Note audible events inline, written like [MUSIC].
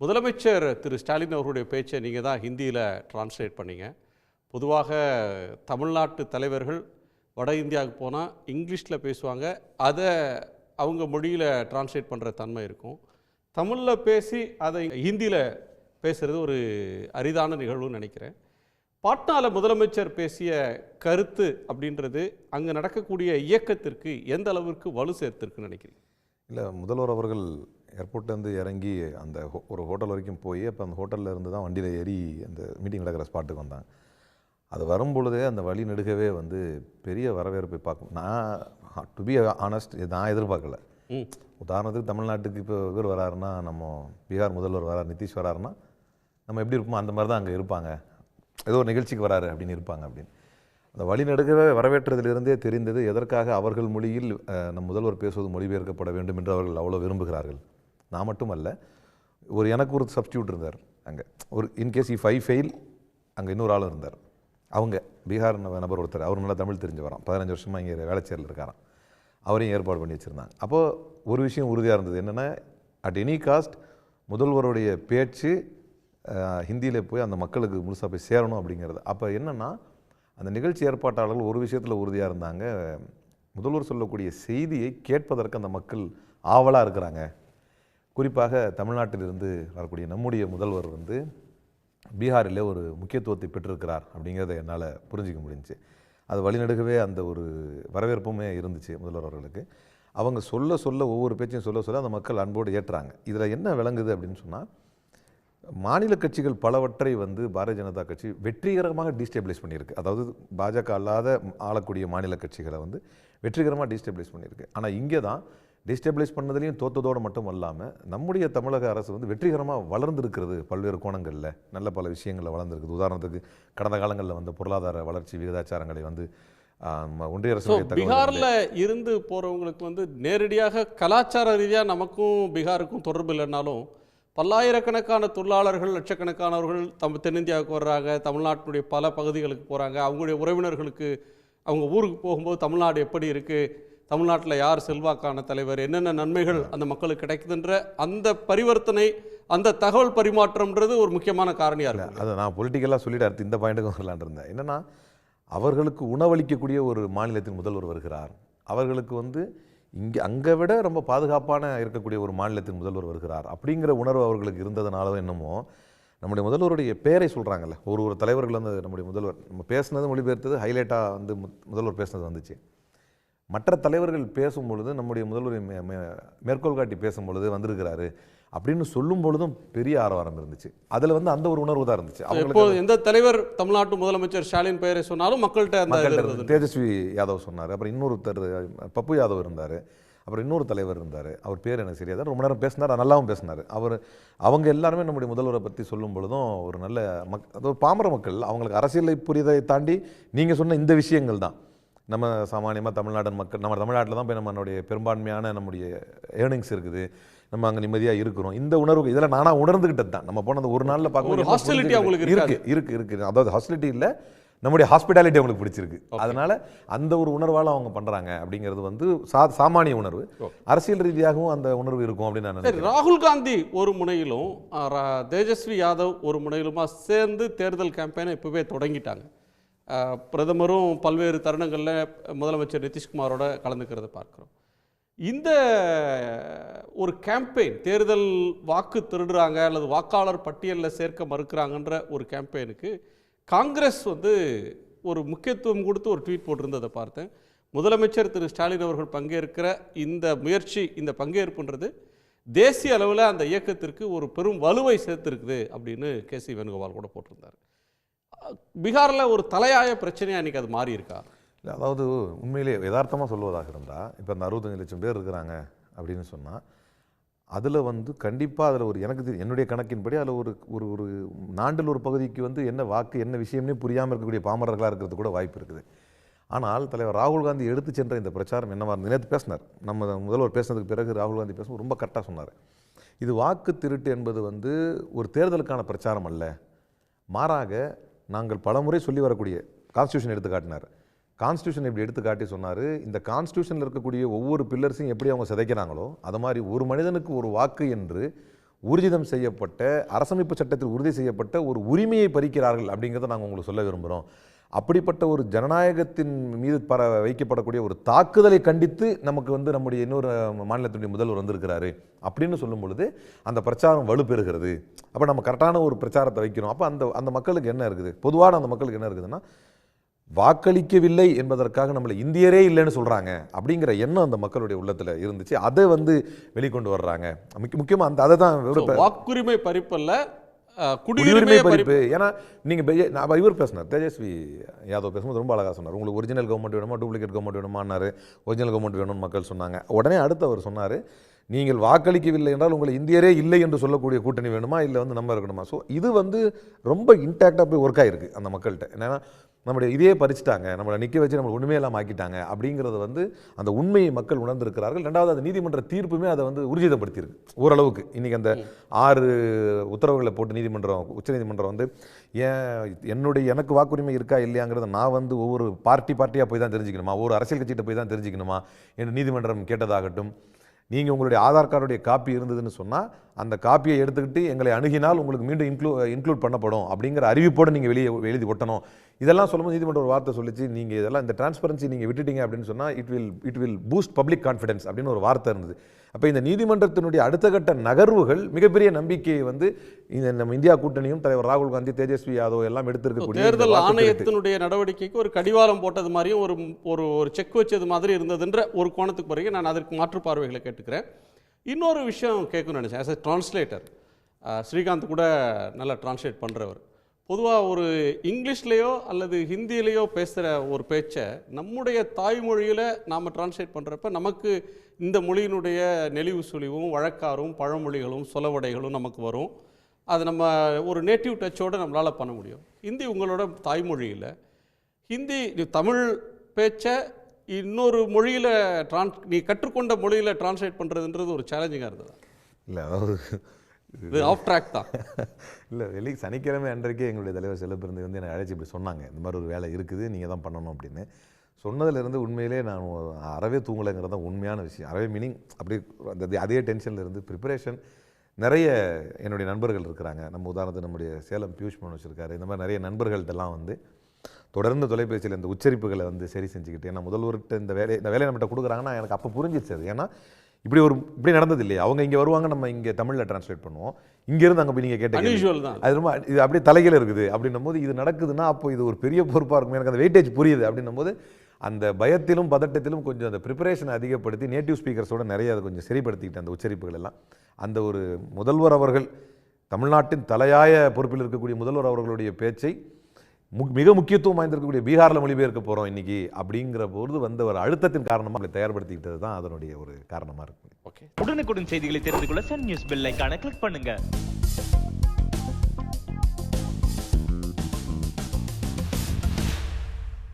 முதலமைச்சர் திரு ஸ்டாலின் அவர்களுடைய பேச்சை நீங்கள் தான் ஹிந்தியில் டிரான்ஸ்லேட் பண்ணீங்க. பொதுவாக தமிழ்நாட்டு தலைவர்கள் வட இந்தியாவுக்கு போனால் இங்கிலீஷில் பேசுவாங்க. அதை அவங்க மொழியில் டிரான்ஸ்லேட் பண்ணுற தன்மை இருக்கும். தமிழில் பேசி அதை ஹிந்தியில் பேசுகிறது ஒரு அரிதான நிகழ்வுன்னு நினைக்கிறேன். பாட்னாவில் முதலமைச்சர் பேசிய கருத்து அப்படின்றது அங்கே நடக்கக்கூடிய இயக்கத்திற்கு எந்த அளவிற்கு வலு சேர்த்திருக்குன்னு நினைக்கிறேன் இல்லை முதல்வர் அவர்கள் ஏர்போர்ட்லேருந்து இறங்கி அந்த ஒரு ஹோட்டல் வரைக்கும் போய் அப்போ அந்த ஹோட்டலில் இருந்து தான் வண்டியில் ஏறி அந்த மீட்டிங் நடக்கிற ஸ்பாட்டுக்கு வந்தாங்க அது வரும்பொழுதே அந்த வழி நெடுகவே வந்து பெரிய வரவேற்பை பார்க்கும். நான் டு பி ஆனஸ்ட் நான் எதிர்பார்க்கல. உதாரணத்துக்கு தமிழ்நாட்டுக்கு இப்போ இவர் வராருன்னா நம்ம பீகார் முதல்வர் வரார் நிதிஷ் வராருன்னா நம்ம எப்படி இருப்போமோ அந்த மாதிரி தான் அங்கே இருப்பாங்க. ஏதோ ஒரு நிகழ்ச்சிக்கு வராரு அப்படின்னு இருப்பாங்க அப்படின்னு. அந்த வழி நெடுகவே வரவேற்றதிலிருந்தே தெரிந்தது எதற்காக அவர்கள் மொழியில் நம் முதல்வர் பேசுவது மொழிபெயர்க்கப்பட வேண்டும் என்று அவர்கள் அவ்வளோ விரும்புகிறார்கள். நான் மட்டும் அல்ல ஒரு எனக்கு ஒரு சப்ஸ்டியூட் இருந்தார் அங்கே. ஒரு இன்கேஸ் இஃப் ஐ ஃபெயில் அங்கே இன்னொரு ஆளும் இருந்தார். அவங்க பீகார் நபர் ஒருத்தர் அவர் நல்லா தமிழ் தெரிஞ்சு வரான் பதினஞ்சு வருஷமாக இங்கே வேலைச்சேரில் இருக்காராம். அவரையும் ஏற்பாடு பண்ணி வச்சுருந்தாங்க. அப்போது ஒரு விஷயம் உறுதியாக இருந்தது. என்னென்னா அட் எனி காஸ்ட் முதல்வருடைய பேச்சு ஹிந்தியில் போய் அந்த மக்களுக்கு முழுசாக போய் சேரணும் அப்படிங்கிறது. அப்போ என்னென்னா அந்த நிகழ்ச்சி ஏற்பாட்டாளர்கள் ஒரு விஷயத்தில் உறுதியாக இருந்தாங்க. முதல்வர் சொல்லக்கூடிய செய்தியை கேட்பதற்கு அந்த மக்கள் ஆவலாக இருக்கிறாங்க. குறிப்பாக தமிழ்நாட்டிலிருந்து வரக்கூடிய நம்முடைய முதல்வர் வந்து பீகாரில் ஒரு முக்கியத்துவத்தை பெற்றிருக்கிறார் அப்படிங்கிறத என்னால் புரிஞ்சிக்க முடிஞ்சுச்சு. அது வழிநடுகவே அந்த ஒரு வரவேற்புமே இருந்துச்சு முதல்வர் அவர்களுக்கு. அவங்க சொல்ல சொல்ல ஒவ்வொரு பேச்சையும் சொல்ல சொல்ல அந்த மக்கள் அன்போடு ஏற்றுறாங்க இதில் என்ன விளங்குது அப்படின்னு சொன்னால் மாநில கட்சிகள் பலவற்றை வந்து பாரதிய ஜனதா கட்சி வெற்றிகரமாக டீஸ்டேபிளைஸ் பண்ணியிருக்கு. அதாவது பாஜக அல்லாத ஆளக்கூடிய மாநில கட்சிகளை வந்து வெற்றிகரமாக டீஸ்டேபிளைஸ் பண்ணியிருக்கு. ஆனால் இங்கே தான் டீஸ்டேபிளைஸ் பண்ணதுலேயும் தோத்ததோடு மட்டும் அல்லாமல் நம்முடைய தமிழக அரசு வந்து வெற்றிகரமாக வளர்ந்துருக்கிறது பல்வேறு கோணங்களில். நல்ல பல விஷயங்களில் வளர்ந்துருக்குது. உதாரணத்துக்கு கடந்த காலங்களில் வந்த பொருளாதார வளர்ச்சி விகிதாச்சாரங்களை வந்து ஒன்றிய அரசு பீகாரில் இருந்து போகிறவங்களுக்கு வந்து நேரடியாக கலாச்சார ரீதியாக நமக்கும் பீகாருக்கும் தொடர்பு இல்லைனாலும் பல்லாயிரக்கணக்கான தொழிலாளர்கள் லட்சக்கணக்கானவர்கள் தம் தென்னிந்தியாவுக்கு வர்றாங்க தமிழ்நாட்டினுடைய பல பகுதிகளுக்கு போகிறாங்க அவங்களுடைய உறவினர்களுக்கு அவங்க ஊருக்கு போகும்போது தமிழ்நாடு எப்படி இருக்குது தமிழ்நாட்டில் யார் செல்வாக்கான தலைவர் என்னென்ன நன்மைகள் அந்த மக்களுக்கு கிடைக்குதுன்ற அந்த பரிவர்த்தனை அந்த தகவல் பரிமாற்றம்ன்றது ஒரு முக்கியமான காரணியாக இருக்கு அதை நான் பொலிட்டிக்கலாக சொல்லிட்டு அடுத்து இந்த பாயிண்ட்டுக்கும் வரலான் இருந்தேன். என்னன்னா அவர்களுக்கு உணவளிக்கக்கூடிய ஒரு மாநிலத்தின் முதல்வர் வருகிறார். அவர்களுக்கு வந்து இங்கே அங்கே விட ரொம்ப பாதுகாப்பான இருக்கக்கூடிய ஒரு மாநிலத்தின் முதல்வர் வருகிறார். அப்படிங்கிற உணர்வு அவர்களுக்கு இருந்ததுனால தான் என்னமோ நம்முடைய முதல்வருடைய பேரை சொல்கிறாங்கல்ல ஒரு ஒரு தலைவர்கள் வந்து நம்முடைய முதல்வர் நம்ம பேசுனது மொழிபெயர்த்தது ஹைலைட்டாக வந்து முதல்வர் பேசுனது வந்துச்சு. மற்ற தலைவர்கள் பேசும் பொழுது நம்முடைய முதல்வர் மேற்கோள் காட்டி பேசும் பொழுது வந்திருக்கிறாரு அப்படின்னு சொல்லும் பொழுதும் பெரிய ஆரவாரம் இருந்துச்சு. அதில் வந்து அந்த ஒரு உணர்வு தான் இருந்துச்சு. அவங்களுக்கு எந்த தலைவர் தமிழ்நாட்டு முதலமைச்சர் ஸ்டாலின் பெயரை சொன்னாலும் மக்கள்கிட்ட தேஜஸ்வி யாதவ் சொன்னார். அப்புறம் இன்னொருத்தர் பப்பு யாதவ் இருந்தார். அப்புறம் இன்னொரு தலைவர் இருந்தார். அவர் பேர் எனக்கு சரியா தான் ரொம்ப நேரம் பேசினார். நல்லாவும் பேசினார். அவர் அவங்க எல்லாருமே நம்முடைய முதல்வரை பற்றி சொல்லும் பொழுதும் ஒரு நல்ல மக் அது ஒரு பாமர மக்கள். அவங்களுக்கு அரசியலை புரிதலை தாண்டி நீங்கள் சொன்ன இந்த விஷயங்கள் தான். நம்ம சாமானியமாக தமிழ்நாடன் மக்கள் நம்ம தமிழ்நாட்டில் தான் போய் நம்மளுடைய பெரும்பான்மையான நம்முடைய ஏர்னிங்ஸ் இருக்குது. நம்ம அங்கே நிம்மதியாக இருக்கிறோம். இந்த உணர்வு இதெல்லாம் நானாக உணர்ந்துக்கிட்டது தான். நம்ம போன அந்த ஒரு நாளில் பார்க்கும்போது புரிஞ்சுக்கிட்டேன். அவங்களுக்கு இருக்கு இருக்கு இருக்கு. அதாவது ஹாஸ்பிலிட்டி இல்லை. நம்முடைய ஹாஸ்பிட்டாலிட்டி அவங்களுக்கு பிடிச்சிருக்கு. அதனால அந்த ஒரு உணர்வால அவங்க பண்றாங்க அப்படிங்கிறது வந்து சா சாமானிய உணர்வு. அரசியல் ரீதியாகவும் அந்த உணர்வு இருக்கும் அப்படின்னு நான் நினைக்கிறேன். ராகுல் காந்தி ஒரு முனையிலும் தேஜஸ்வி யாதவ் ஒரு முனையிலுமா சேர்ந்து தேர்தல் கேம்பெயினை இப்போவே தொடங்கிட்டாங்க. பிரதமரும் பல்வேறு தருணங்களில் முதலமைச்சர் நிதிஷ்குமாரோட கலந்துக்கிறத பார்க்குறோம். இந்த ஒரு கேம்பெயின் தேர்தல் வாக்கு திருடுறாங்க அல்லது வாக்காளர் பட்டியலில் சேர்க்க மறுக்கிறாங்கன்ற ஒரு கேம்பெயினுக்கு காங்கிரஸ் வந்து ஒரு முக்கியத்துவம் கொடுத்து ஒரு ட்வீட் போட்டிருந்ததை பார்த்தேன். முதலமைச்சர் திரு. ஸ்டாலின் அவர்கள் பங்கேற்கிற இந்த முயற்சி இந்த பங்கேற்புன்றது தேசிய அளவில் அந்த இயக்கத்திற்கு ஒரு பெரும் வலுவை சேர்த்துருக்குது அப்படின்னு கே சி வேணுகோபால் கூட போட்டிருந்தார். பீகாரில் ஒரு தலையாய பிரச்சனையாக இன்றைக்கி அது மாறி இருக்கா இல்லை அதாவது உண்மையிலேயே யதார்த்தமாக சொல்வதாக இருந்தால் இப்போ இந்த அறுபத்தஞ்சு லட்சம் பேர் இருக்கிறாங்க அப்படின்னு சொன்னால் அதில் வந்து கண்டிப்பாக அதில் ஒரு எனக்கு என்னுடைய கணக்கின்படி அதில் ஒரு ஒரு ஒரு நாண்டில் ஒரு பகுதிக்கு வந்து என்ன வாக்கு என்ன விஷயம்னே புரியாமல் இருக்கக்கூடிய பாமரர்களாக இருக்கிறது கூட வாய்ப்பு இருக்குது. ஆனால் தலைவர் ராகுல் காந்தி எடுத்து சென்ற இந்த பிரச்சாரம் என்னவா இருந்தது நேற்று பேசினார். நம்ம முதல்வர் பேசினதுக்கு பிறகு ராகுல் காந்தி பேசும் ரொம்ப கரெக்டாக சொன்னார். இது வாக்கு திருட்டு என்பது வந்து ஒரு தேர்தலுக்கான பிரச்சாரம் அல்ல. மாறாக நாங்கள் பலமுறை சொல்லி வரக்கூடிய கான்ஸ்டியூஷன் எடுத்து காட்டினார். கான்ஸ்டியூஷன் இப்படி எடுத்து காட்டி சொன்னார். இந்த கான்ஸ்டியூஷனில் இருக்கக்கூடிய ஒவ்வொரு பில்லர்ஸையும் எப்படி அவங்க சிதைக்கிறாங்களோ அது மாதிரி ஒரு மனிதனுக்கு ஒரு வாக்கு என்று ஊர்ஜிதம் செய்யப்பட்ட அரசமைப்பு சட்டத்தில் உறுதி செய்யப்பட்ட ஒரு உரிமையை பறிக்கிறார்கள் அப்படிங்கிறத நாங்கள் உங்களுக்கு சொல்ல விரும்புகிறோம் அப்படிப்பட்ட ஒரு ஜனநாயகத்தின் மீது பர வைக்கப்படக்கூடிய ஒரு தாக்குதலை கண்டித்து நமக்கு வந்து நம்முடைய இன்னொரு மாநிலத்தினுடைய முதல்வர் வந்திருக்கிறாரு அப்படின்னு சொல்லும் பொழுது அந்த பிரச்சாரம் வலுப்பெறுகிறது. அப்போ நம்ம கரெக்டான ஒரு பிரச்சாரத்தை வைக்கிறோம். அப்போ அந்த அந்த மக்களுக்கு என்ன இருக்குது? பொதுவான அந்த மக்களுக்கு என்ன இருக்குதுன்னா வாக்களிக்கவில்லை என்பதற்காக நம்மளை இந்தியரே இல்லைன்னு சொல்றாங்க அப்படிங்கிற எண்ணம் அந்த மக்களுடைய உள்ளத்துல இருந்துச்சு. அதை வந்து வெளிக்கொண்டு வர்றாங்க. முக்கிய- முக்கியமா அந்த அதை தான் வாக்குரிமை பறிப்பல்ல குடியுரிமை பறிப்பு. ஏன்னா நீங்க பெ- நான் இவர் பேசினார். தேஜஸ்வி யாதவ் பேசும்போது ரொம்ப அழகா சொன்னார். உங்களுக்கு ஒரிஜினல் கவர்மெண்ட் வேணுமா? டூப்ளிகேட் கவர்மெண்ட் வேணுமான்னாரு. ஒரிஜினல் கவர்மெண்ட் வேணும்னு மக்கள் சொன்னாங்க. உடனே அடுத்து அவர் சொன்னார் நீங்கள் வாக்களிக்கவில்லை என்றால் உங்களை இந்தியரே இல்லை என்று சொல்லக்கூடிய கூட்டணி வேணுமா? இல்லை வந்து நம்ம இருக்கணுமா? ஸோ இது வந்து ரொம்ப இன்டாக்டாக போய் ஒர்க் ஆகிருக்கு அந்த மக்கள்கிட்ட. என்னன்னா நம்முடைய இதே பறிச்சுட்டாங்க நம்மளை நிற்க வச்சு நம்மளை உண்மையெல்லாம் ஆக்கிட்டாங்க அப்படிங்கிறது வந்து அந்த உண்மையை மக்கள் உணர்ந்திருக்கிறார்கள். ரெண்டாவது அந்த நீதிமன்ற தீர்ப்புமே அதை வந்து உறுதிதப்படுத்தியிருக்கு ஓரளவுக்கு. இன்றைக்கி அந்த ஆறு உத்தரவுகளை போட்டு நீதிமன்றம் உச்சநீதிமன்றம் வந்து ஏன் என்னுடைய எனக்கு வாக்குரிமை இருக்கா இல்லையாங்கிறத நான் வந்து ஒவ்வொரு பார்ட்டி பார்ட்டியாக போய் தான் தெரிஞ்சுக்கணுமா? ஒவ்வொரு அரசியல் கட்சிகிட்ட போய் தான் தெரிஞ்சுக்கணுமா? என்று நீதிமன்றம் கேட்டதாகட்டும் நீங்கள் உங்களுடைய ஆதார் கார்டுடைய காப்பி இருந்ததுன்னு சொன்னால் அந்த காப்பியை எடுத்துக்கிட்டு எங்களை அணுகினால் உங்களுக்கு மீண்டும் இன்க்ளூ இன்க்ளூட் பண்ணப்படும் அப்படிங்கிற அறிவிப்போடு நீங்கள் வெளியே எழுதி ஒட்டணும். இதெல்லாம் சொல்லும்போது நீதிமன்றம் ஒரு வார்த்தை சொல்லிச்சு நீங்கள் இதெல்லாம் இந்த டிரான்ஸ்பரன்சி நீங்கள் விட்டுட்டீங்க அப்படின்னு சொன்னால் it will it will boost public confidence அப்படின்னு ஒரு வார்த்தை இருந்தது. அப்போ இந்த நீதிமன்றத்தினுடைய அடுத்த கட்ட நகர்வுகள் மிகப்பெரிய நம்பிக்கையை வந்து இந்த நம்ம இந்தியா கூட்டணியும் தலைவர் ராகுல் காந்தி தேஜஸ்வி யாதவ் எல்லாம் எடுத்திருக்கக்கூடிய தேர்தல் ஆணையத்தினுடைய நடவடிக்கைக்கு ஒரு கடிவாளம் போட்டது மாதிரியும் ஒரு ஒரு ஒரு செக் வச்சது மாதிரி இருந்ததுன்ற ஒரு கோணத்துக்கு பிறகு நான் அதற்கு மாற்று பார்வைகளை கேட்டுக்கிறேன். இன்னொரு விஷயம் கேட்கணும்னு நினச்சேன். ஆஸ் எ டிரான்ஸ்லேட்டர் ஸ்ரீகாந்த் கூட நல்லா டிரான்ஸ்லேட் பண்ணுறவர் பொதுவாக ஒரு இங்கிலீஷ்லேயோ அல்லது ஹிந்திலேயோ பேசுகிற ஒரு பேச்சை நம்முடைய தாய்மொழியில் நாம் டிரான்ஸ்லேட் பண்ணுறப்ப நமக்கு இந்த மொழியினுடைய நெளிவு சுழிவும் வழக்காரும் பழமொழிகளும் சொலவடைகளும் நமக்கு வரும். அது நம்ம ஒரு நேட்டிவ் டச்சோடு நம்மளால் பண்ண முடியும். ஹிந்தி உங்களோட தாய்மொழியில். ஹிந்தி தமிழ் பேச்சை இன்னொரு மொழியில் ட்ரான்ஸ் நீ கற்றுக்கொண்ட மொழியில் டிரான்ஸ்லேட் பண்ணுறதுன்றது ஒரு சேலஞ்சிங்காக இருந்தது? இல்லை அதாவது இது ஆஃப் ட்ராக் தான். [LAUGHS] இல்லை வெளி சனிக்கிழமை அன்றைக்கே எங்களுடைய தலைவர் செல்லப்பிறந்து வந்து என்னை அழைச்சி இப்படி சொன்னாங்க. இந்த மாதிரி ஒரு வேலை இருக்குது நீங்கள் தான் பண்ணணும் அப்படின்னு. சொன்னதுலேருந்து உண்மையிலே நான் அறவே தூங்கலைங்கிறது தான் உண்மையான விஷயம். அறவே மீனிங் அப்படி அந்த அதே டென்ஷனில் இருந்து ப்ரிப்பரேஷன் நிறைய என்னுடைய நண்பர்கள் இருக்கிறாங்க. நம்ம உதாரணத்துக்கு நம்முடைய சேலம் பியூஷ் மனோஜ் இருக்காரு. இந்த மாதிரி நிறைய நண்பர்கள்ட்டெல்லாம் வந்து தொடர்ந்து தொலைபேசியில் இந்த உச்சரிப்புகளை வந்து சரி செஞ்சுக்கிட்டு ஏன்னா முதல்வர்கிட்ட இந்த வேலையை இந்த வேலையை நம்மகிட்ட கொடுக்குறாங்கன்னா எனக்கு அப்போ புரிஞ்சிச்சு அது. ஏன்னா இப்படி ஒரு இப்படி நடந்தது இல்லையா அவங்க இங்கே வருவாங்க நம்ம இங்கே தமிழில் டிரான்ஸ்லேட் பண்ணுவோம். இங்கேருந்து அங்கே போய் நீங்கள் கேட்ட கேள்வி. அன்யூஷுவல் தான். அது ரொம்ப இது அப்படியே தலைகீழ இருக்குது. அப்படின்னும் போது இது நடக்குதுன்னா அப்போ இது ஒரு பெரிய பொறுப்பாக இருக்கும். எனக்கு அந்த வெயிட்டேஜ் புரியுது. அப்படின்னும் போது அந்த பயத்திலும் பதட்டத்திலும் கொஞ்சம் அந்த ப்ரிப்பரேஷனை அதிகப்படுத்தி நேட்டிவ் ஸ்பீக்கர்ஸோட நிறைய அதை கொஞ்சம் சரிப்படுத்திக்கிட்டேன் அந்த உச்சரிப்புகள் எல்லாம். அந்த ஒரு முதல்வர் அவர்கள் தமிழ்நாட்டின் தலையாய பொறுப்பில் இருக்கக்கூடிய முதல்வர் அவர்களுடைய பேச்சை மிக முக்கியத்துவம் வாய்ந்திருக்கக்கூடிய பீகாரில் மொழிபெயர்க்க போகிறோம் இன்னைக்கு அப்படிங்கிற போது வந்த ஒரு அழுத்தத்தின் காரணமாக அதை தயார்படுத்திக்கிட்டது தான் அதனுடைய ஒரு காரணமாக இருக்கு. ஓகே உடனுக்குடன் செய்திகளை தெரிந்து கொள்ள சன் நியூஸ் பெல் கிளிக் பண்ணுங்க.